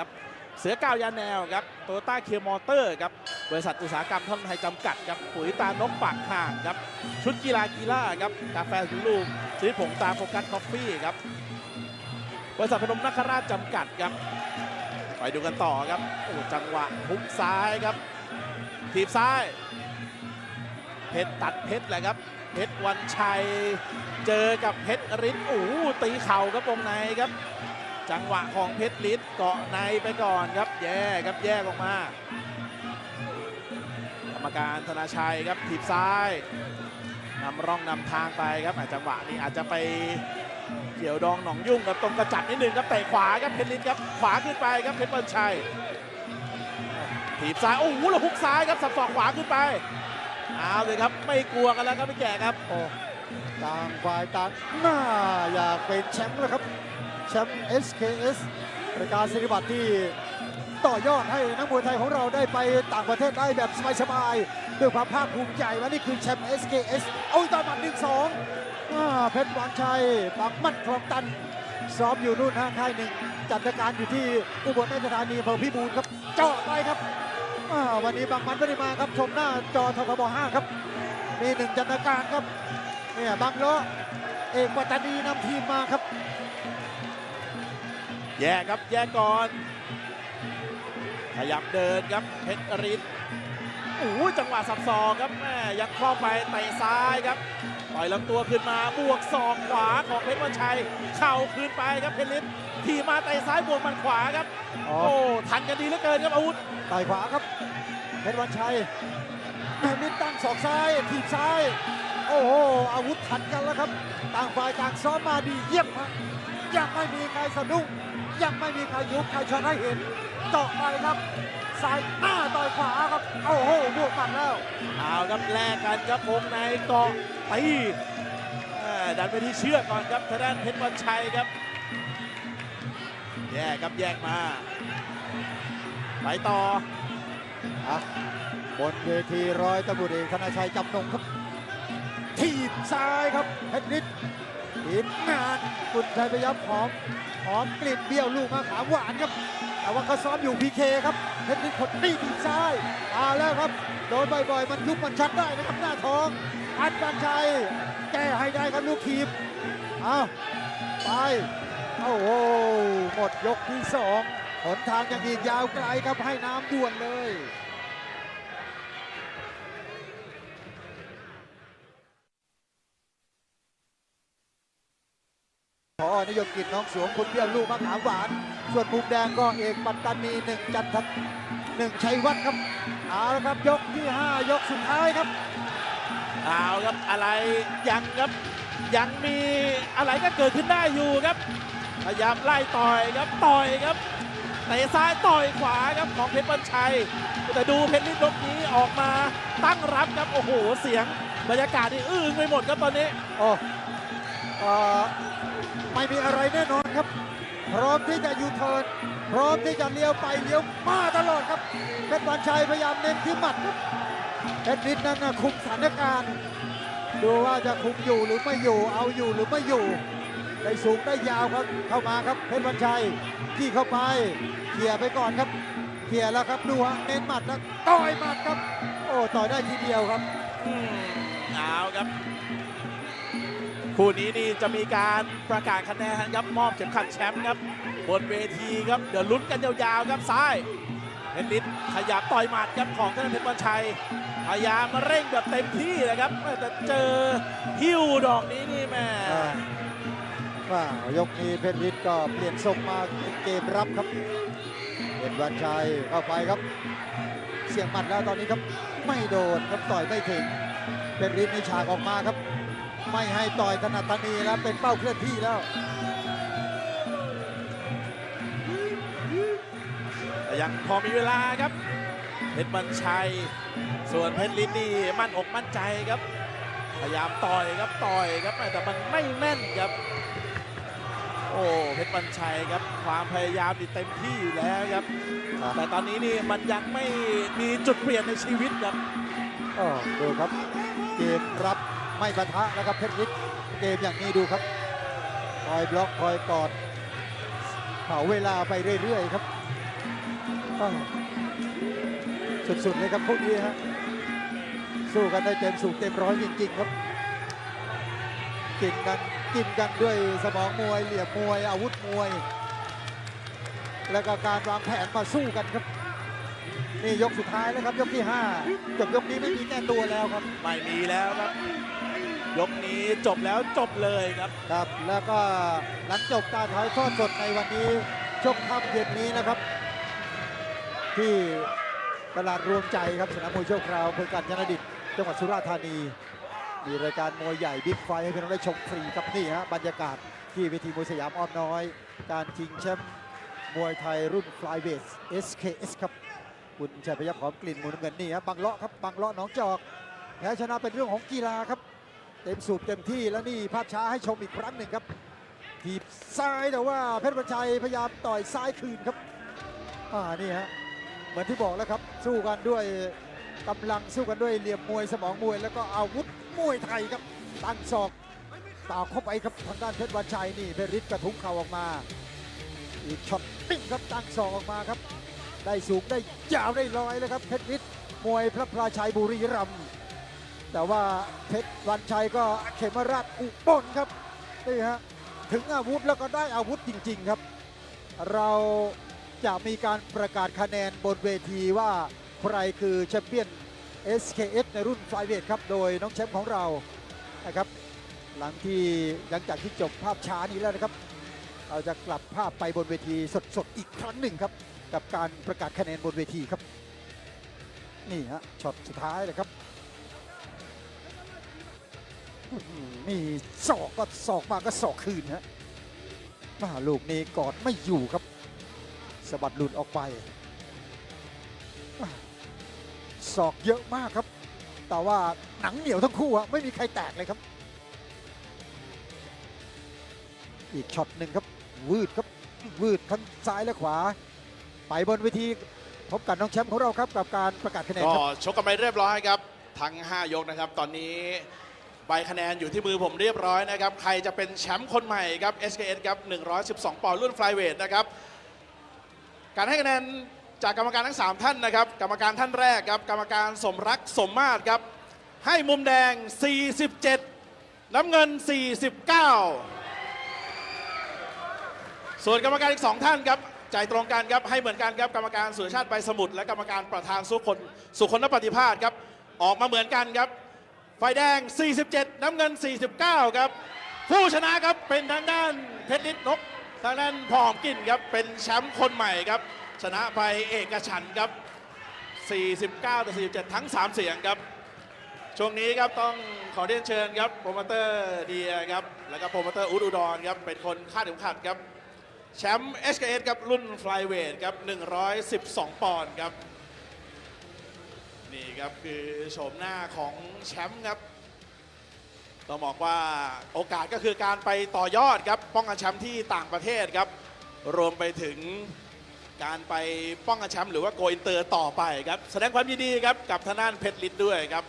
ครับเสือก้าวยาแนวครับโตโยต้าเคียร์มอเตอร์ครับบริษัทอุตสาหกรรมท่อนไทยจำกัดครับปุ๋ยตานกปากห่างครับชุดกีฬากีฬาครับกาแฟถึงลูกซื้อผงตาโฟกัสคอฟฟี่ครับบริษัทพนมนคราชจำกัดครับไปดูกันต่อครับโอ้จังหวะฮุกซ้ายครับถีบซ้ายเพชรตัดเพชรแหละครับเพชรวันชัย เจอกับเพชรฤทธิ์โอ้ตีเข่าครับวงในครับ จังหวะของเพชรฤทธิ์เกาะในไปก่อนครับ แย่ครับแยกออกมากรรมการธนาชัยครับถีบซ้ายนำร่องนำทางไปครับอะจังหวะนี้อาจจะไปเกี่ยวดองหนองยุ่งกับตรงกระจัดนิดนึงครับเตะขวาครับเพชรฤทธิ์ครับขวาขึ้นไปครับเพชรวันชัยถีบซ้ายโอ้โหแล้วฮุกซ้ายครับสับศอกขวาขึ้นไปเอาเลยครับไม่กลัวกันแล้วครับพี่แก่ครับโอ้ต่างฝ่ายต่างหน้าอยากเป็นแชมป์แล้วครับ แชมป์ SKS รายการศิริบัตรที่ต่อยอดให้นักมวยไทยของเราได้ไปต่างประเทศได้แบบสบายๆด้วยความภาคภูมิใจว่านี่คือแชมป์ SKS เอาต่อหมัดหนึ่งสองเพชรหวานชัยปากมัดคลองตันซ้อมอยู่นู่นฮะค่ายหนึ่งจัดการอยู่ที่อุบลราชธานีอำเภอพิบูลครับ เจาะไปครับวันนี้บางมันไม่ได้มาครับชมหน้าจอทบ5ครับมีหนึ่งจันทการครับเนี่ยบางล้อเอกปัตตานีนำทีมมาครับ แยกครับแยกก่อน ขยับเดินครับเพชรฤทธิ์โอ้โหจังหวะสับศอกครับแม่ยังคล้องไปเตะซ้ายครับปล่อยลำตัวขึ้นมาบวกศอกขวาของเพชรวันชัยเข่าคืนไปครับเพชรฤทธิ์ทีมาเตะซ้ายบวกหมันขวาครับอ๋อโอ้ทันกันดีเหลือเกินครับอาวุธต่อยขวาครับเพชรวันชัยแมมินตั้งศอกซ้ายทีบซ้าย โอ้โหอาวุธทันกันแล้วครับ ต่างฝ่ายต่างซ้อมมาดีเยี่ยมฮะ ยังไม่มีใครสะดุ้งยังไม่มีใครยุบใครชนให้เห็นเจาะไปครับซ้ายหน้าต่อยขวาครับโอ้โหบวกหมัดแล้วเอาครับแลกกันครับวงในเกาะตีอ่าดันไปที่เชือกก่อนครับทางด้านเพชรวันชัยครับ แยกครับแยกมาไปต่ออะบนเวทีร้อยตำรวจเอกธนาชัยจำนงครับ ทีบซ้ายครับเพชรฤทธิ์ที มงานกุญชัยพยับหอมหอมกลิ่นเบี้ยวลูกมะขามหวานครับ แต่ว่าเขาซ้อมอยู่พีเคครับเพชรฤทธิ์คตีทีซ้ายเอาแล้วครับ โดนบ่อยๆ มันยุบมันชัดได้นะครับหน้าท้องอัดบันชัยแก้ให้ได้ครับลูกทีมเอาไปโอ้โหหมดยกที่สองหนทางยังอีกยาวไกลครับให้น้ำด่วนเลย นิยมกิจน้องสวงคุณเบี้ยวลูกมะขามหวาน ส่วนมุมแดงก็เอกปัตตานีหนึ่งจันทร์หนึ่งชัยวัฒน์ครับเอาละครับยกที่ 5 ยกสุดท้ายครับเอาครับอะไรยังครับยังมีอะไรก็เกิดขึ้นได้อยู่ครับพยายามไล่ต่อยครับต่อยครับเตะซ้ายต่อยขวาครับของเพชรบัญชัย แต่ดูเพชรลิศลบนี้ออกมาตั้งรับครับโอ้โหเสียงบรรยากาศนี่อื้อไปหมดครับตอนนี้โอ้เอ่อ ไม่มีอะไรแน่นอนครับ พร้อมที่จะยูเทิร์นพร้อมที่จะเลี้ยวไปเลี้ยวมาตลอดครับเพชรวันชัยพยายามเน้นที่หมัดครับเพชรฤทธิ์นั้นนะคุมสถานการณ์ ดูว่าจะคุมอยู่หรือไม่อยู่ เอาอยู่หรือไม่อยู่ ได้สูงได้ยาวครับเข้ามาครับเพชรวันชัยที่เข้าไปเขี่ยไปก่อนครับเขี่ยแล้วครับดูฮะเน้นหมัดแล้วต่อยหมัดครับ โอ้ต่อยได้ทีเดียวครับเอาครับ คู่นี้นี่จะมีการประกาศคะแนนครับมอบเข็มขัดแชมป์ครับบนเวทีครับเดี๋ยวลุ้นกันยาวๆครับซ้ายเพชรฤทธิ์ขยับต่อยหมัดครับของธนเพชรวันชัยพยายามมาเร่งแบบเต็มที่เลยครับแต่เจอหิ้วดอกนี้นี่แม่ว่ายกนี้เพชรฤทธิ์ก็เปลี่ยนทรงมาเกมรับครับเพชรวันชัยเข้าไปครับ เสียงหมัดแล้วตอนนี้ครับไม่โดนครับต่อยไม่ถึงเพชรฤทธิ์ในฉากออกมาครับ ไม่ให้ต่อยถนัดตานีแล้วเป็นเป้าเคลื่อนที่แล้วแต่ยังพอมีเวลาครับเพชรบัญชัย ส่วนเพชรลินนี่มั่นอกมั่นใจครับ พยายามต่อยครับต่อยครับแต่มันไม่แม่นครับ โอ้เพชรบัญชัยครับความพยายามนี่เต็มที่อยู่แล้วครับครับแต่ตอนนี้นี่มันยังไม่มีจุดเปลี่ยนในชีวิตครับก็ดูครับเกมรับ ไม่ปะทะนะครับเพชรฤทธิ์เกมอย่างนี้ดูครับคอยบล็อกคอยกอดเผาเวลาไปเรื่อย ๆ ครับสุดๆเลยครับพวกนี้ฮะสู้กันได้เต็มสูบเต็มร้อยจริงๆครับกินกันกินกันด้วยสมองมวยเหลี่ยมมวยอาวุธมวย แล้วก็การวางแผนมาสู้กันครับนี่ยกสุดท้ายแล้วครับยกที่ห้าจบยกนี้ไม่มีแก้ตัวแล้วครับ ไม่มีแล้วครับ ยกนี้จบแล้วจบเลยครับ ครับแล้วก็หลังจบการถ่ายทอดสดในวันนี้ช่วงค่ำเย็นนี้นะครับ ที่ตลาดรวมใจครับสนามมวยชั่วคราวอำเภอการจนดิตจังหวัดสุราษฎร์ธานี มีรายการมวยใหญ่บิ๊กไฟให้พี่น้องได้ชมฟรีครับนี่ฮะบรรยากาศที่เวทีมวยสยามอ้อมน้อย การชิงแชมป์มวยไทยรุ่นฟลายเวท SKS ครับคุณชัยพยับหอมกลิ่นมูน้ำเงินนี่ฮะบางเลาะครับบางเลาะหนองจอกแพ้ชนะเป็นเรื่องของกีฬาครับ เต็มสูบเต็มที่แล้วนี่ภาพช้าให้ชมอีกครั้งหนึ่งครับทีบซ้ายแต่ว่าเพชรบัญชัยพยายามต่อยซ้ายคืนครับอ่านี่ฮะเหมือนที่บอกแล้วครับ สู้กันด้วยกำลังสู้กันด้วยเหลี่ยมมวยสมองมวย แล้วก็อาวุธมวยไทยครับตั้งศอกต่ากเข้าไปครับทางด้านเพชรบัญชัยนี่เพชรฤทธิ์กระทุ้งเข่าออกมา อีกช็อตปิ้งครับตั้งศอกออกมาครับ ได้สูงได้ยาวได้ลอยเลยครับเพชรฤทธิ์มวยพระพลาชัยบุรีรัมย์ แต่ว่าเพชรวันชัยก็เขมราชอุบลครับนี่ฮะถึงอาวุธแล้วก็ได้อาวุธจริง ๆครับ เราจะมีการประกาศคะแนนบนเวทีว่าใครคือแชมเปี้ยน SKS ในรุ่นไฟเวทครับ โดยน้องแชมป์ของเรานะครับ หลังที่หลังจากที่จบภาพช้านี้แล้วนะครับ เราจะกลับภาพไปบนเวทีสดๆ อีกครั้งหนึ่งครับ กับการประกาศคะแนนบนเวทีครับ นี่ฮะช็อตสุดท้ายเลยครับ นี่ศอกก็ศอกมาก็ศอกคืนฮะมาลูกนี้กอดไม่อยู่ครับสะบัดหลุดออกไปศอกเยอะมากครับ แต่ว่าหนังเหนียวทั้งคู่ฮะไม่มีใครแตกเลยครับ อีกช็อตหนึ่งครับวืดครับวืดทั้งซ้ายและขวา ไปบนเวทีพบกับน้องแชมป์ของเราครับกับการประกาศคะแนนก็ชกกันไปเรียบร้อยครับ ทั้ง 5 ยกนะครับ ตอนนี้ ใบคะแนนอยู่ที่มือผมเรียบร้อยนะครับ ใครจะเป็นแชมป์คนใหม่ครับ SKS ครับ 112 ปอนด์รุ่นไฟเวทนะครับ การให้คะแนนจากกรรมการทั้ง 3 ท่านนะครับ กรรมการท่านแรกครับ กรรมการสมรักสมมาตรครับ ให้มุมแดง 47 น้ำเงิน 49 ส่วนกรรมการอีก 2 ท่านครับใจตรงกันครับ ให้เหมือนกันครับ กรรมการสุรชาติไปสมุทรและกรรมการประธานสุคนสุคนนปฏิภาณครับ ออกมาเหมือนกันครับ ไฟแดง 47 น้ำเงิน 49 ครับ ผู้ชนะครับเป็นทางด้านเพชรนิดนก ทางด้านพอมกินครับ เป็นแชมป์คนใหม่ครับ ชนะไปเอกฉันท์ครับ 49ต่อ47 ทั้ง 3 เสียงครับ ช่วงนี้ครับต้องขอเรียนเชิญครับ โปรโมเตอร์เดียครับ แล้วก็โปรโมเตอร์อุดอุดรครับ เป็นคนคาดเข็มขัดครับ แชมป์ SKS ครับรุ่นฟลายเวทครับ 112 ปอนด์ครับ นี่ครับคือโฉมหน้าของแชมป์ครับต้องบอกว่าโอกาสก็คือการไปต่อยอดครับป้องกันแชมป์ที่ต่างประเทศครับ รวมไปถึงการไปป้องกันแชมป์หรือว่าโกอินเตอร์ต่อไปครับ แสดงความยินดีครับกับทางด้านเพชรลิศด้วยครับ